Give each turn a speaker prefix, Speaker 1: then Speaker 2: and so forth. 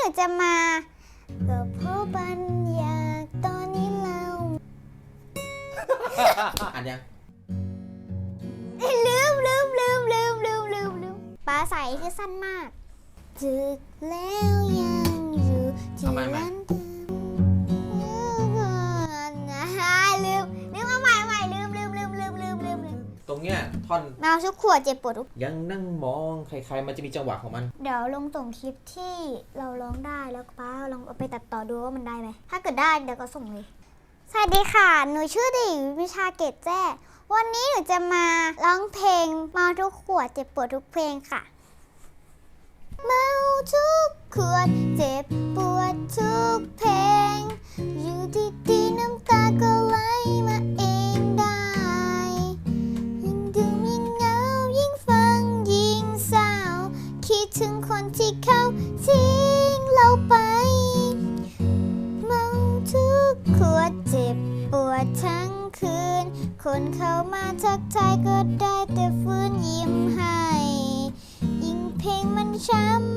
Speaker 1: หนูจะมาก็เพราะบันอยากตอนนี้เรา
Speaker 2: อ่านยัง
Speaker 1: ลืมลืมลืมลืมลืมลืมลืมปลาใสคือสั้นมากจึกแล้วยัง ร
Speaker 2: งเนี้ยท่อน
Speaker 1: แมวทุกขวดเจ็บปวดทุก
Speaker 2: ยังนั่งมองใครๆมันจะมีจังหวะของมัน
Speaker 1: เดี๋ยวลงส่งคลิปที่เราร้องได้แล้วป้าลองเอาไปตัดต่อดูว่ามันได้ไหมถ้าเกิดได้เดี๋ยวก็ส่งเลย สวัสดีค่ะ หนูชื่อเด็กหญิงวิชาเกตแจ้ วันนี้หนูจะมาร้องเพลงเมาทุกขวดเจ็บปวดทุกเพลงค่ะเมาทุกขวดเจ็บปวดทุกเพลง คนเข้ามาทักทายก็ได้แต่ฟื้นยิ้มให้ ยิ่งเพลงมันช้ำ